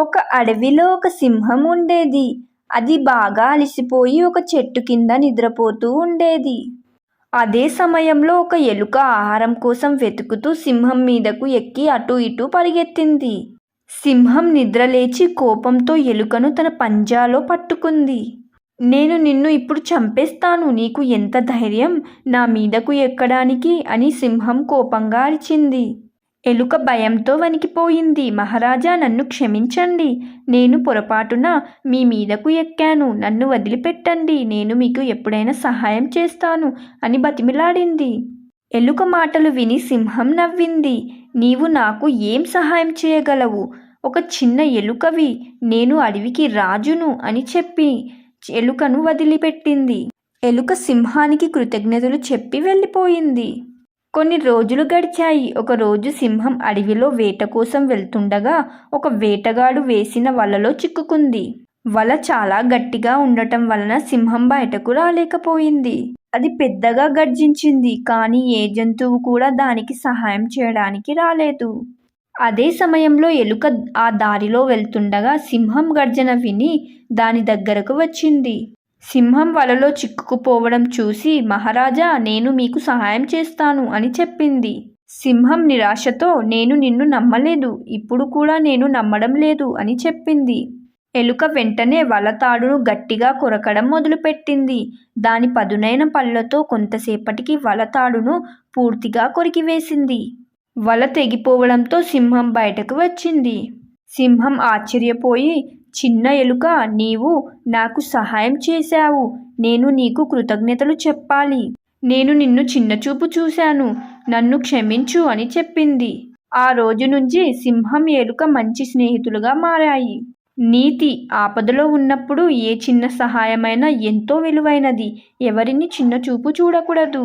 ఒక అడవిలో ఒక సింహం ఉండేది. అది బాగా అలసిపోయి ఒక చెట్టు కింద నిద్రపోతూ ఉండేది. అదే సమయంలో ఒక ఎలుక ఆహారం కోసం వెతుకుతూ సింహం మీదకు ఎక్కి అటు ఇటు పరిగెత్తింది. సింహం నిద్రలేచి కోపంతో ఎలుకను తన పంజాలో పట్టుకుంది. నేను నిన్ను ఇప్పుడు చంపేస్తాను. నీకు ఎంత ధైర్యం? నా మీదకు ఎక్కడానికి? అని సింహం కోపంగా అరిచింది. ఎలుక భయంతో వణికిపోయింది. మహారాజా నన్ను క్షమించండి. నేను పొరపాటున మీ మీదకు ఎక్కాను. నన్ను వదిలిపెట్టండి. నేను మీకు ఎప్పుడైనా సహాయం చేస్తాను అని బతిమిలాడింది. ఎలుక మాటలు విని సింహం నవ్వింది. నీవు నాకు ఏం సహాయం చేయగలవు? ఒక చిన్న ఎలుకవి. నేను అడవికి రాజును అని చెప్పి ఎలుకను వదిలిపెట్టింది. ఎలుక సింహానికి కృతజ్ఞతలు చెప్పి వెళ్ళిపోయింది. కొన్ని రోజులు గడిచాయి. ఒకరోజు సింహం అడవిలో వేట కోసం వెళ్తుండగా ఒక వేటగాడు వేసిన వలలో చిక్కుకుంది. వల చాలా గట్టిగా ఉండటం వలన సింహం బయటకు రాలేకపోయింది. అది పెద్దగా గర్జించింది కానీ ఏ జంతువు కూడా దానికి సహాయం చేయడానికి రాలేదు. అదే సమయంలో ఎలుక ఆ దారిలో వెళ్తుండగా సింహం గర్జన విని దాని దగ్గరకు వచ్చింది. సింహం వలలో చిక్కుకుపోవడం చూసి మహారాజా నేను మీకు సహాయం చేస్తాను అని చెప్పింది. సింహం నిరాశతో నేను నిన్ను నమ్మలేదు. ఇప్పుడు కూడా నేను నమ్మడం లేదు అని చెప్పింది. ఎలుక వెంటనే వలతాడును గట్టిగా కొరకడం మొదలుపెట్టింది. దాని పదునైన పళ్ళతో కొంతసేపటికి వలతాడును పూర్తిగా కొరికివేసింది. వల తెగిపోవడంతో సింహం బయటకు వచ్చింది. సింహం ఆశ్చర్యపోయి చిన్న ఎలుక నీవు నాకు సహాయం చేశావు. నేను నీకు కృతజ్ఞతలు చెప్పాలి. నేను నిన్ను చిన్నచూపు చూశాను. నన్ను క్షమించు అని చెప్పింది. ఆ రోజు నుంచి సింహం ఎలుక మంచి స్నేహితులుగా మారాయి. నీతి ఆపదలో ఉన్నప్పుడు ఏ చిన్న సహాయమైనా ఎంతో విలువైనది. ఎవరిని చిన్న చూపు చూడకూడదు.